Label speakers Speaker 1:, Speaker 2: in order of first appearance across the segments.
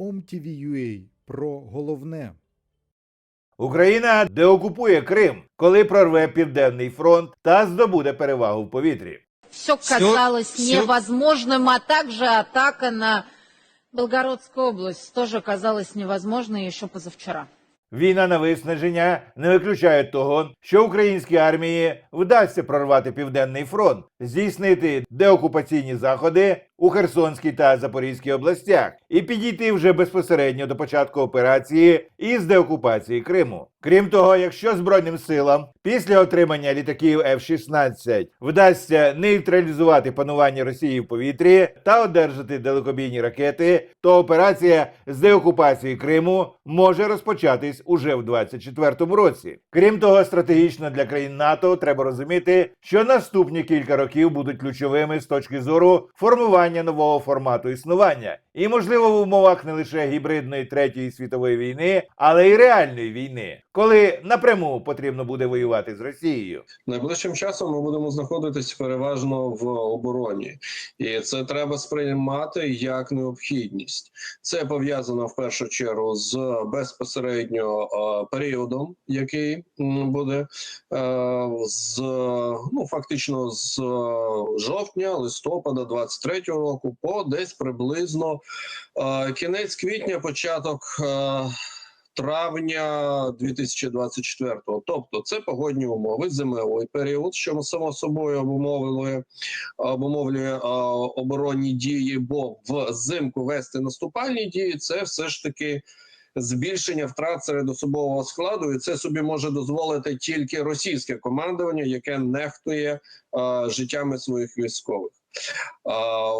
Speaker 1: OMTV.ua про головне.
Speaker 2: Україна деокупує Крим, коли прорве південний фронт та здобуде перевагу в повітрі.
Speaker 3: все
Speaker 4: Всё-
Speaker 3: казалось
Speaker 4: всё-
Speaker 3: невозможным, а также атака на Белгородскую область тоже казалась невозможной еще позавчера.
Speaker 2: Війна на виснаження не виключає того, що українській армії вдасться прорвати південний фронт, здійснити деокупаційні заходи у Херсонській та Запорізькій областях і підійти вже безпосередньо до початку операції із деокупації Криму. Крім того, якщо збройним силам після отримання літаків F-16 вдасться нейтралізувати панування Росії в повітрі та одержати далекобійні ракети, то операція з деокупації Криму може розпочатись уже в 2024 році. Крім того, стратегічно для країн НАТО треба розуміти, що наступні кілька років будуть ключовими з точки зору формування нового формату існування, і можливо в умовах не лише гібридної третьої світової війни, але й реальної війни, коли напряму потрібно буде воювати з Росією.
Speaker 4: Найближчим часом ми будемо знаходитись переважно в обороні, і це треба сприймати як необхідність. Це пов'язано в першу чергу з безпосередньо е, періодом, який буде е, з ну фактично з е, жовтня, листопада 23-го року, по десь приблизно кінець квітня, початок. е, Травня 2024-го. тобто це погодні умови, зимовий період, що само собою обумовлює, обумовлює оборонні дії, бо взимку вести наступальні дії це все ж таки збільшення втрат серед особового складу, і це собі може дозволити тільки російське командування, яке нехтує а, життями своїх військових.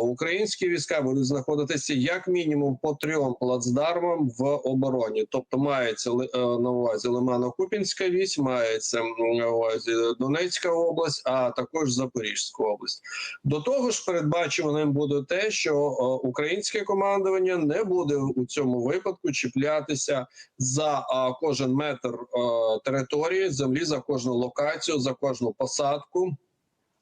Speaker 4: Українські війська будуть знаходитися як мінімум по трьом плацдармам в обороні. Тобто мається е, на увазі Лимано-Купінська вісь, мається на увазі Донецька область, а також Запорізька область. До того ж, передбачуваним буде те, що е, українське командування не буде у цьому випадку чіплятися за кожен метр е, території землі, за кожну локацію, за кожну посадку.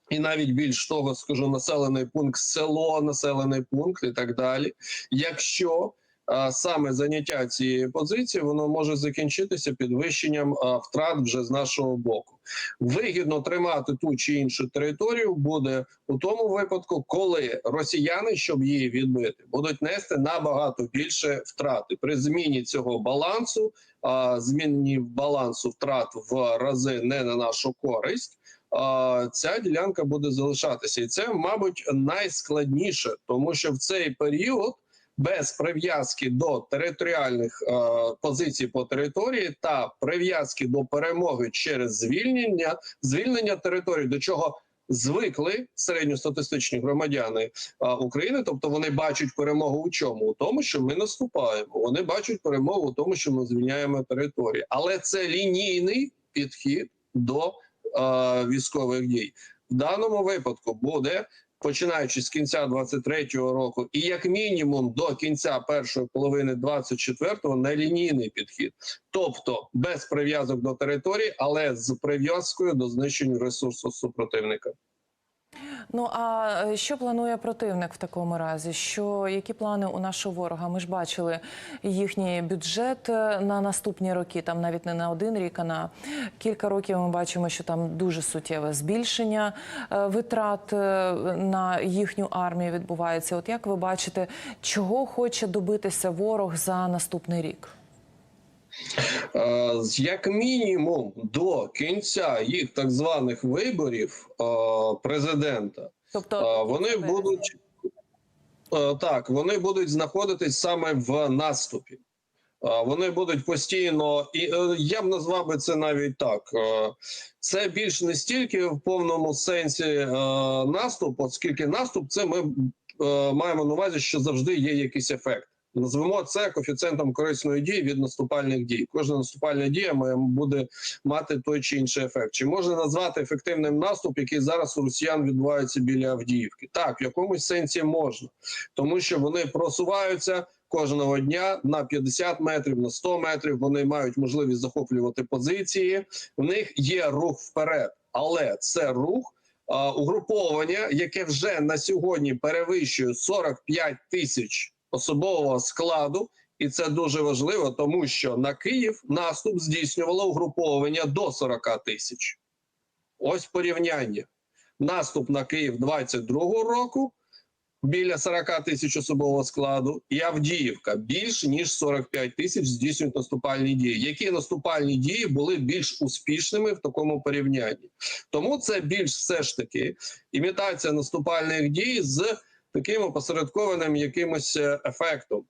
Speaker 4: І навіть більш того, скажу населений пункт, село, населений пункт і так далі. Якщо а, саме заняття цієї позиції, воно може закінчитися підвищенням а, втрат вже з нашого боку. Вигідно тримати ту чи іншу територію буде у тому випадку, коли росіяни, щоб її відбити, будуть нести набагато більше втрати при зміні цього балансу, а, зміні балансу втрат в рази не на нашу користь ця ділянка буде залишатися, і це, мабуть, найскладніше, тому що в цей період без прив'язки до територіальних е, позицій по території та прив'язки до перемоги через звільнення, звільнення території, до чого звикли середньостатистичні громадяни а, України, тобто вони бачать перемогу у чому? У тому, що ми наступаємо. Вони бачать перемогу у тому, що ми звільняємо території, але це лінійний підхід до е, військових дій. В даному випадку буде починаючи з кінця 23-го року, і як мінімум до кінця першої половини 24-го нелінійний підхід, тобто без прив'язок до території, але з прив'язкою до знищення ресурсу супротивника.
Speaker 5: Ну а е, що планує противник в такому разі? Що які плани у нашого ворога? Ми ж бачили їхній бюджет е, на наступні роки, там навіть не на один рік, а на кілька років. Ми бачимо, що там дуже суттєве збільшення е, витрат на їхню армію відбувається. От як ви бачите, чого хоче добитися ворог за наступний рік?
Speaker 4: Е, як мінімум до кінця їх так званих виборів е, президента.
Speaker 5: Тобто
Speaker 4: Вони будуть е, так, вони будуть знаходитись саме в наступі. Вони будуть постійно, і е, я б назвав би це навіть так. е, Це більш не стільки в повному сенсі е, наступ, оскільки наступ це ми е, маємо на увазі, що завжди є якийсь ефект. Назвемо це коефіцієнтом корисної дії від наступальних дій. Кожна наступальна дія має буде мати той чи інший ефект. Чи можна назвати ефективним наступ, який зараз у росіян відбувається біля Авдіївки? Так, в якомусь сенсі можна, тому що вони просуваються кожного дня на 50 метрів, на 100 метрів. Вони мають можливість захоплювати позиції. В них є рух вперед, але це рух. а, Угруповання, яке вже на сьогодні перевищує 45 тисяч особового складу, і це дуже важливо, тому що на Київ наступ здійснювало угруповання до 40 тисяч. Ось порівняння. Наступ на Київ 22-го року біля 40 тисяч особового складу, і Авдіївка більш ніж 45 тисяч здійснюють наступальні дії. Які наступальні дії були більш успішними в такому порівнянні? Тому це більш все ж таки імітація наступальних дій з таким опосередкованим якимось е, ефектом.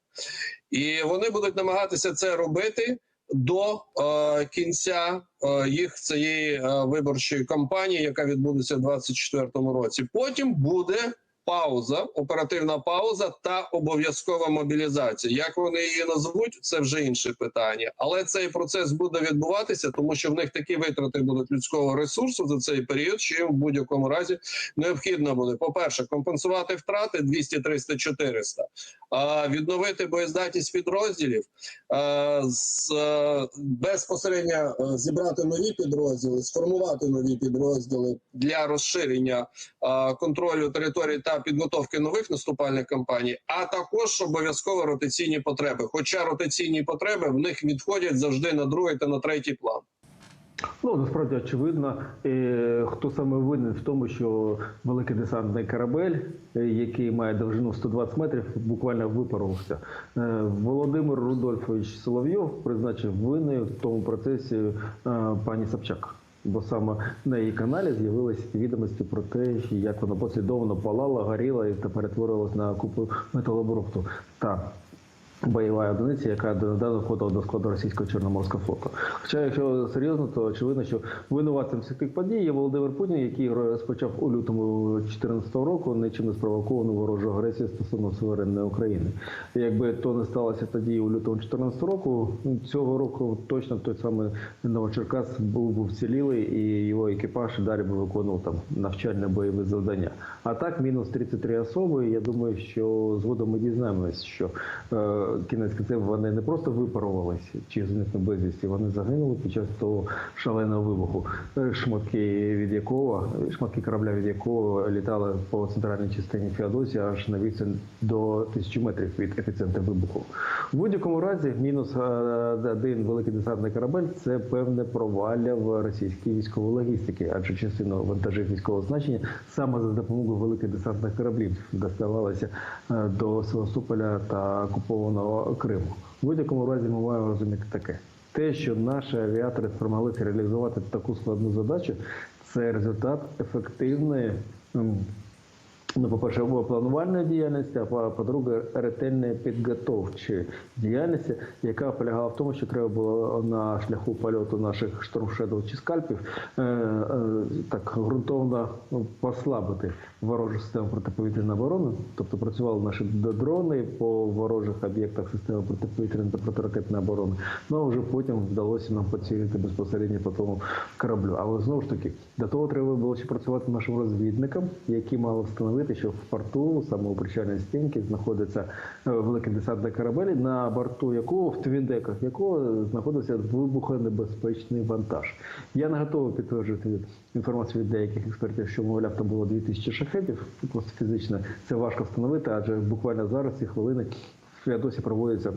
Speaker 4: І вони будуть намагатися це робити до е, кінця е, їх цієї е, виборчої кампанії, яка відбудеться в 2024 році. Потім буде пауза, оперативна пауза та обов'язкова мобілізація. Як вони її назвуть, це вже інше питання. Але цей процес буде відбуватися, тому що в них такі витрати будуть людського ресурсу за цей період, що їм в будь-якому разі необхідно буде, по-перше, компенсувати втрати 200, 300, 400, а відновити боєздатність підрозділів, з, е, безпосередньо е, зібрати нові підрозділи, сформувати нові підрозділи для розширення контролю території та підготовки нових наступальних кампаній, а також обов'язково ротаційні потреби. Хоча ротаційні потреби в них відходять завжди на другий та на третій план.
Speaker 1: Ну насправді очевидно, е, хто саме винен в тому, що великий десантний корабель, е, який має довжину 120 метрів, буквально випарувався. Е, Володимир Рудольфович Соловйов призначив винною в тому процесі пані Собчак. Бо саме на її каналі з'явилися відомості про те, як вона послідовно палала, горіла і перетворилась на купу металобрухту. Та бойова одиниця, яка недавно входила до складу російського чорноморського флоту. Хоча, якщо серйозно, то очевидно, що винуватцем всіх тих подій є Володимир Путін, який розпочав у лютому 2014 року нічим не спровоковану ворожу агресію стосовно суверенної України. Якби то не сталося тоді у лютому 2014 року, цього року точно той самий Новочеркас був би вцілілий і його екіпаж далі би виконував там навчальне бойове завдання. А так, мінус 33 особи. Я думаю, що згодом ми дізнаємось, що е, кінець кінцев вони не просто випарувалися чи зникли безвісті, вони загинули під час того шаленого вибуху, е, шматки від якого шматки корабля, від якого літали по центральній частині Феодосії аж на відстань до тисячі метрів від епіцентру вибуху. В будь-якому разі, мінус е, один великий десантний корабель це певне провалля в російській військовій логістики, адже частину вантажів військового значення саме за допомогою великих десантних кораблів доставалася е, до Севастополя та окупованого Криму. В будь-якому разі ми маємо розуміти таке. Те, що наші авіатори спромоглися реалізувати таку складну задачу, це результат ефективної. Ну, по-перше, планувальної діяльності, а по- по-друге, ретельної підготовчої діяльності, яка полягала в тому, що треба було на шляху польоту наших штурмшедов чи скальпів е, е, так ґрунтовно послабити ворожу систему протиповітряної оборони. Тобто працювали наші дрони по ворожих об'єктах системи протиповітряної та протиракетної оборони. Ну а вже потім вдалося нам поцілити безпосередньо по тому кораблю. Але знову ж таки, до того треба було ще працювати нашим розвідникам, які мали встановити, що в порту, саме у стінці, знаходиться е, великий десантний корабель, на борту якого в твіндеках якого знаходився вибухонебезпечний вантаж. Я не готовий підтверджувати інформацію від деяких експертів, що мовляв там було 2000 шахетів. Просто фізично це важко встановити, адже буквально зараз ці хвилини в Феодосі проводяться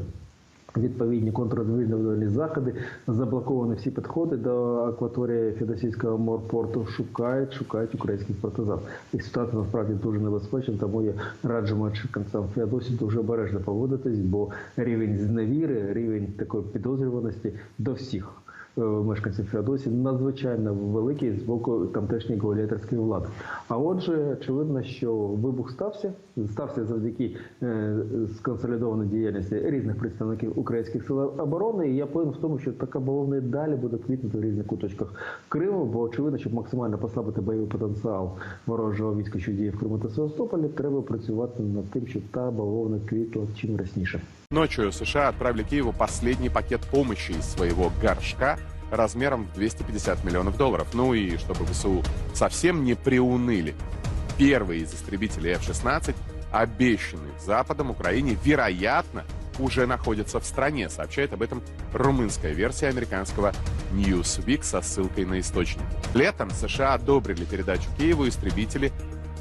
Speaker 1: відповідні контррозвідувальні заходи, заблоковані всі підходи до акваторії Федосійського морпорту. Шукають, шукають українських партизан. І ситуація насправді дуже небезпечна, тому я раджу мешканцям Феодосії дуже обережно поводитись, бо рівень зневіри, рівень такої підозрюваності до всіх. Е, Мешканців Феодосії надзвичайно великий з боку тамтешньої гауляйтерської влади. А отже, очевидно, що вибух стався, стався завдяки е, сконсолідованій діяльності різних представників українських сил оборони. І я певен в тому, що така бавовна і далі буде квітнути в різних куточках Криму, бо очевидно, щоб максимально послабити бойовий потенціал ворожого війська, що діє в Криму та Севастополі, треба працювати над тим, щоб та бавовна квітла чим рясніше.
Speaker 6: Ночью США отправили Киеву последний пакет помощи из своего горшка размером в 250 миллионов долларов. Ну и чтобы ВСУ совсем не приуныли. Первые из истребителей F-16, обещанных Западом Украине, вероятно, уже находятся в стране, сообщает об этом румынская версия американского Newsweek со ссылкой на источник. Летом США одобрили передачу Киеву истребители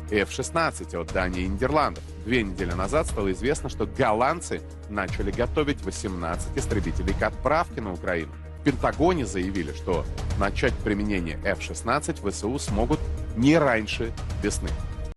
Speaker 6: F-16 от Дании и Нидерландов. Две недели назад стало известно, что голландцы начали готовить 18 истребителей к отправке на Украину. В Пентагоне заявили, что начать применение F-16 ВСУ смогут не раньше весны.